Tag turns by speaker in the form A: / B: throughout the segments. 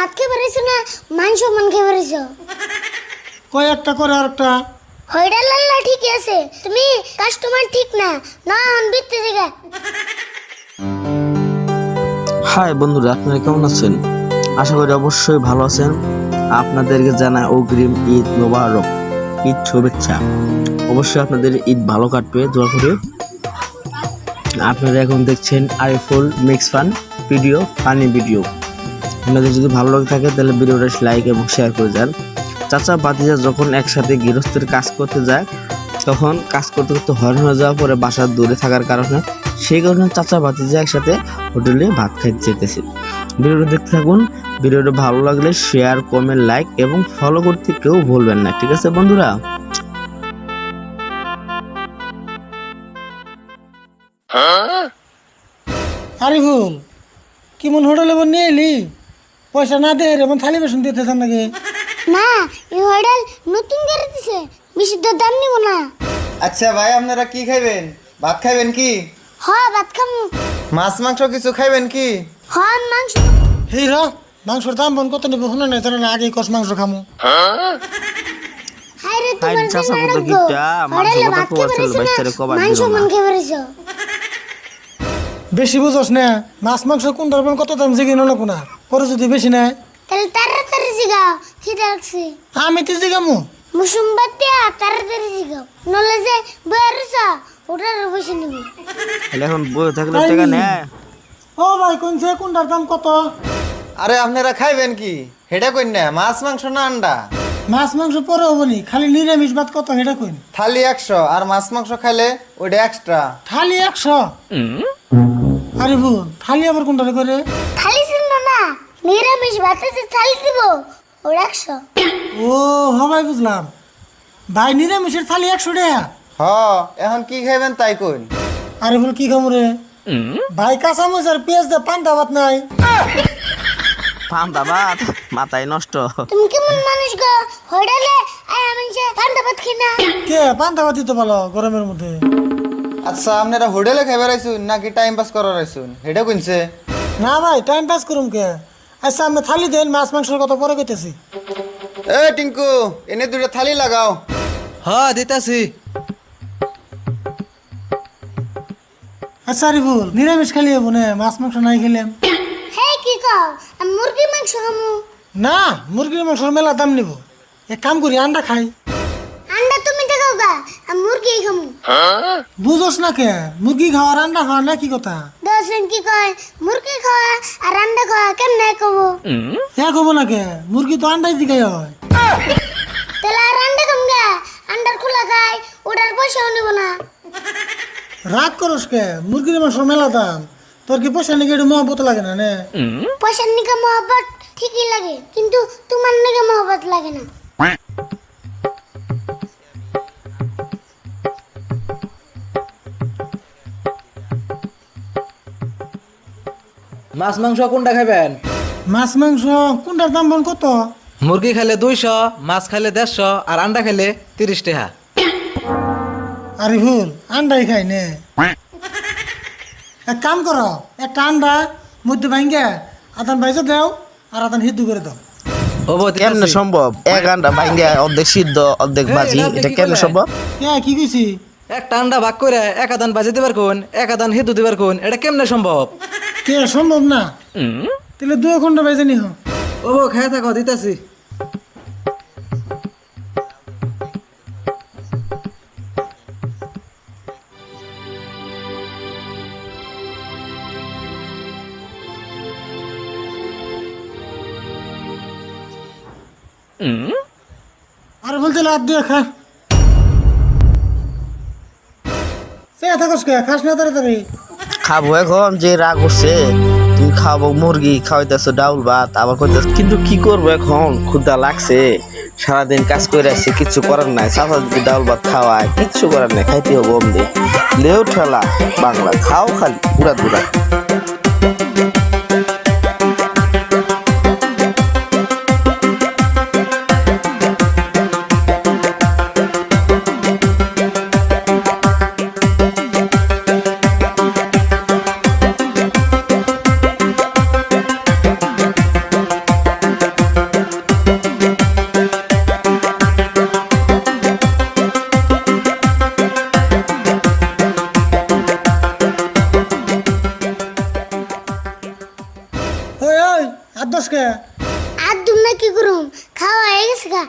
A: ভাত খেয়ে বেরিয়েছো না মাংস মান খেয়ে বেরিয়েছো
B: কয় একটা করে আর একটা?
A: হইডা লাল্লা ঠিক আছে। তুমি কাস্টমার ঠিক না না হন বিত্তে জায়গা।
C: হাই বন্ধুরা আপনারা কেমন আছেন? আশা করি অবশ্যই ভালো আছেন। আপনাদেরকে জানাই অগ্রিম ঈদ মোবারক ঈদ শুভেচ্ছা। অবশ্যই আপনাদের ঈদ ভালো কাটবে দোয়া করে। আপনারা এখন দেখছেন Aiful mix fun video funny video. আপনাদের যদি ভালো লাগে থাকে, তাহলে ভিডিওটা লাইক এবং শেয়ার করে যান। চাচা বাতিজা যখন একসাথে গৃহস্থের কাজ করতে যায়, তখন কাজ করতে করতে হয়রান হয়ে যাওয়ার পরে বাসার দূরে থাকার কারণে, সেই কারণে চাচা বাতিজা একসাথে হোটেলে ভাত খাইতে যেতেছে। ভিডিওটা দেখতে থাকুন, ভিডিওটা ভালো লাগলে শেয়ার কমেন্ট লাইক এবং ফলো করতে কেউ ভুলবেন না, ঠিক আছে বন্ধুরা?
B: আরিফুল, কি মন হোটেলে বোন নিয়ে এলি? পয়সা না দে রে থালি বেসন দিতে চান নাকি?
A: না এই হোটেল নতুন করে দিছে বেশি তো দাম নিব না।
D: আচ্ছা ভাই আপনারা কি খাইবেন? ভাত খাইবেন কি?
A: হ ভাত খামু।
D: মাছ মাংস কিছু খাইবেন কি?
A: হ মাংস।
B: হেই র মাংসর দাম বন কত নেব? শুনে না জানে না আগে কষ মাংস খামু।
A: হাই রে তোমার
C: চাচা
A: রাখব।
C: গিফটটা, মাংস
A: হোটেলে
C: কথা
A: ভাত
C: কবার
A: না মাংস
C: দিলো
A: খেয়ে
B: বেশি বুঝোস না মাছ মাংস কোন ধরবেন কত দাম জিগে নলে কোনা? পরে যদি বেশি নেয়?
A: তাহলে তাড়াতাড়ি জিগাও খিদে লাগছে।
B: আমি তো জিগামু।
A: মুসুম বাতিয়া তাড়াতাড়ি জিগাও নলে যে বেরিয়েছ ওটার বসে নিব।
C: তাহলে এখন বই থাকলে টাকা
B: নি?
C: নেয়।
B: ও ভাই কোনছে কোনটার দাম কত?
D: আরে আপনারা খাইবেন কি? হেডা কইন না মাছ মাংস না আন্ডা?
B: মাছ মাংস পরে হবনি খালি নিরামিষ ভাত কত হেডা কইন?
D: থালি একশো আর মাছ মাংস খাইলে ওইটা এক্সট্রা
B: থালি একশো? আরে বোন থালি আবার কোনটা করে?
A: থালি না নিরামিষ ভাতে যে থালি দিব ওর একশো।
B: ও হবাই বুঝলাম। ভাই নিরামিষের থালি একশো টাকা।
D: হ এখন কি খাইবেন তাই কইন।
B: আরে বল কি খামু রে? ভাই কাঁচামচ আর পেঁয়াজ দিয়ে পান্তা ভাত নাই।
C: পান্তা ভাত? মাথায় নষ্ট।
A: তুমি কেমন মানুষ গো? হোটেলে আয় আমি যে পান্তা ভাত খাই না।
B: কে? পান্তা ভাত তো ভালো গরমের মধ্যে।
D: আচ্ছা আপনারা হোটেলে খাইবার আইসুন নাকি টাইম পাস করার আইসুন? হেডা কইনছে।
B: না ভাই টাইম পাস করুম কে? আচ্ছা আমি থালি দেন মাছ মাংসের কথা পরে কইতেছি।
D: এ টিঙ্কু এনে দুটো থালি লাগাও।
E: হ্যাঁ দিতাছি।
B: আচ্ছা আরে ভুল নিরামিষ খালি হব না? মাছ মাংস নাই খেলাম।
A: হে কি কও? আমি মুরগি মাংস খামু।
B: না মুরগির মাংসের মেলা দাম নিব। এক কাম করি আন্ডা খাই।
A: আন্ডা তুমি দেখাও গা আমি মুরগি খামু।
B: বুঝোস না কে? মুরগি খাওয়ার আন্ডা খাওয়া না কি কথা?
A: দশজন কি কয়? মুরগি খাওয়া আর আন্ডা খাওয়া কেমনে কব?
B: হ্যাঁ কব না কে? মুরগি তো আন্ডাই দিকে হয়।
A: তাহলে আর আন্ডা গা? আন্ডার খোলা খাই ওটার পয়সাও নিব না।
B: রাগ করস কে? মুরগির মাংসের মেলা দাম। তোর কি পয়সা নাকি একটু মহব্বত লাগে না নে?
A: পয়সার নিকে মহব্বত ঠিকই লাগে কিন্তু তোমার নিকে মহব্বত লাগে না।
E: মাছ মাংস কোনটা খাবেন
B: মাছ মাংস কোনটার দাম বল কত?
E: মুরগি খাইলে দুইশো মাছ খাইলে দেড়শো আর আন্ডা খাইলে তিরিশ টাকা।
B: আরে ভুল আন্ডাই খাই নে। এক কাম করো একটা আন্ডা মধ্যে ভাঙ্গে আদান বাইজে দাও আর আদান হিদ্দু করে দাও।
C: কেমনে সম্ভব? এক আন্ডা ভাঙ্গে অর্ধেক সিদ্ধ অর্ধেক বাজি এটা কেমনে সম্ভব?
B: কে কি কইছি?
E: একটা আন্ডা ভাগ করে এক আদান বাজে দিবার কোন এক আদান হিদু দিবার কোন এটা কেমনে সম্ভব?
B: কে সম্ভব না? তাহলে দু ঘণ্টা বাইজে নিহ।
E: হব খাই থাকো দিতাছি।
B: আর বলতে লাভ দিয়ে খা। সে থাকস কে? খাস না তাড়াতাড়ি।
C: খাব এখন, যে রাগ উঠছে তুমি খাব, মুরগি খাওয়াইতেছো, ডাউল ভাত, আবার করতেছ কিন্তু কি করব এখন? ক্ষুদা লাগছে, সারাদিন কাজ করে আসছে কিচ্ছু করার নাই, সাফা যদি ডাউল ভাত খাওয়ায়, কিচ্ছু করার নাই, খাইতে হবে অমনি। লেও ঠেলা বাংলা, খাও খালি, পুরা দুরা
A: না কি করুম? খাওয়া হয়ে গেছে গা।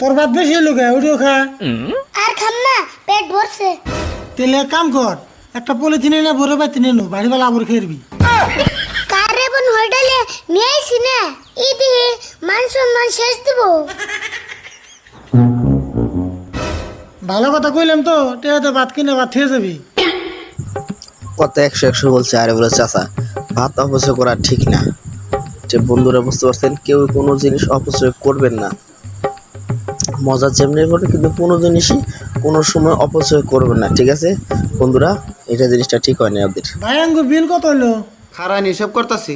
B: তোর ভাত বেশি হলো কে? ওটিও খা।
A: আর খাম না পেট ভরছে।
B: তেলে কাম কর একটা পলিথিনে না ভরে বা তিনে নো বাড়ি বেলা আবর খেয়ে
A: কারে বোন হোটেলে নিয়ে আইসি না? এই দিয়ে মান সম্মান শেষ দিব।
B: ভালো কথা কইলাম তো টেহাতে ভাত কিনে ভাত খেয়ে যাবি।
C: কথা একশো একশো বলছে আরে বলে চাচা ভাত অপচয় করা ঠিক না। যে বন্ধুরা বুঝতে পারছেন কেউ কোনো জিনিস অপচয় করবেন না। মজা যেমনি করে কিন্তু কোনো জিনিসই কোনো সময় অপচয় করবেন না ঠিক আছে? বন্ধুরা এটা জিনিসটা ঠিক হয় না আপনাদের
B: ভাই আঙ্গু বিল কত হইল
D: খারান হিসাব করতাছি।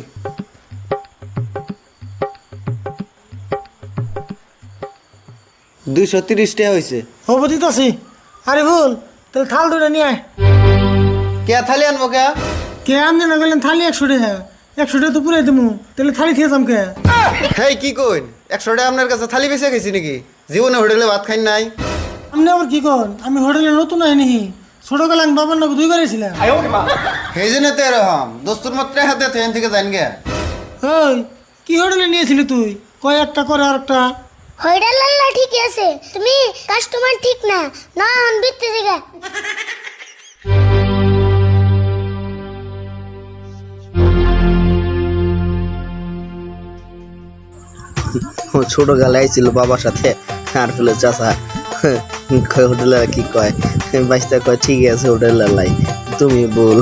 D: দুইশো তিরিশ টাকা হয়েছে
B: হব দিতাছি আরে ভুল তাহলে থাল ধরে নিয়ে আয়।
D: কে থালি আনব কে?
B: কে আনতে না গেলেন থালি একশো টাকা। একশো টাকা তো পুরাই দেবো তাহলে থালি খেয়েছাম কে?
D: হেই কি কইন? একশো টাকা আপনার কাছে থালি বেঁচে গেছি নাকি? জীবনে হোটেলে ভাত খাই নাই।
B: আপনি আবার কি কর আমি হোটেলে নতুন আইনি ছোট গেলাম বাবার নাকি দুই করেছিলাম
D: সেই জন্য তো এরকম দোস্তুর মাত্র হাতে ট্রেন থেকে যান গে।
B: ওই কি হোটেলে নিয়েছিলি তুই? কয় একটা করে আর একটা।
A: হোটেল ঠিক আছে। তুমি কাস্টমার ঠিক না না হন বিত্তে
C: ও ছোট ছিল বাবার সাথে। আর ফেলে চাচা হোটেল আর কি কয়? বাইশটা কয়, ঠিক আছে, হোটেল লাই। তুমি বল।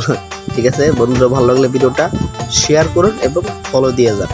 C: ঠিক আছে? বন্ধুরা, ভালো লাগলে ভিডিওটা শেয়ার করুন এবং ফলো দিয়ে যান